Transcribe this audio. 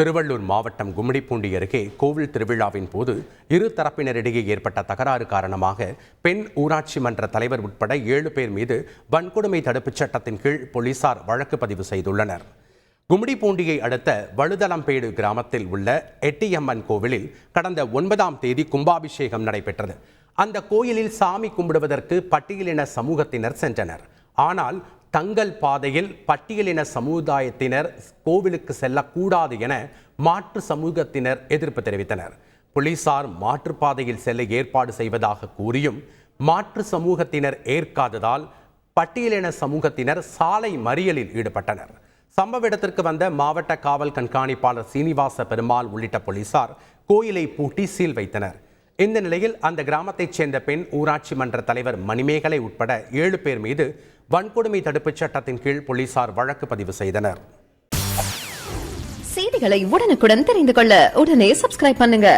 திருவள்ளூர் மாவட்டம் கும்மிடிப்பூண்டி அருகே கோவில் திருவிழாவின் போது இரு தரப்பினரிடையே ஏற்பட்ட தகராறு காரணமாக பெண் ஊராட்சி மன்ற தலைவர் உட்பட ஏழு பேர் மீது வன்கொடுமை தடுப்புச் சட்டத்தின் கீழ் போலீசார் வழக்கு பதிவு செய்துள்ளனர். கும்மிடிப்பூண்டியை அடுத்த வழுதலம்பேடு கிராமத்தில் உள்ள எட்டியம்மன் கோவிலில் கடந்த ஒன்பதாம் தேதி கும்பாபிஷேகம் நடைபெற்றது. அந்த கோயிலில் சாமி கும்பிடுவதற்கு பட்டியலின சமூகத்தினர் சென்றனர். ஆனால் தங்கள் பாதையில் பட்டியலின சமுதாயத்தினர் கோவிலுக்கு செல்லக்கூடாது என மாற்று சமூகத்தினர் எதிர்ப்பு தெரிவித்தனர். போலீசார் மாற்றுப்பாதையில் செல்ல ஏற்பாடு செய்வதாக கூறியும் மாற்று சமூகத்தினர் ஏற்காததால் பட்டியலின சமூகத்தினர் சாலை மறியலில் ஈடுபட்டனர். சம்பவ இடத்திற்கு வந்த மாவட்ட காவல் கண்காணிப்பாளர் சீனிவாச பெருமாள் உள்ளிட்ட போலீசார் கோயிலை பூட்டி சீல் வைத்தனர். இந்த நிலையில் அந்த கிராமத்தைச் சேர்ந்த பெண் ஊராட்சி மன்ற தலைவர் மணிமேகலை உட்பட ஏழு பேர் மீது வன்கொடுமை தடுப்புச் சட்டத்தின் கீழ் போலீசார் வழக்கு பதிவு செய்தனர். செய்திகளை உடனுக்குடன் தெரிந்து கொள்ள உடனே சப்ஸ்கிரைப் பண்ணுங்க.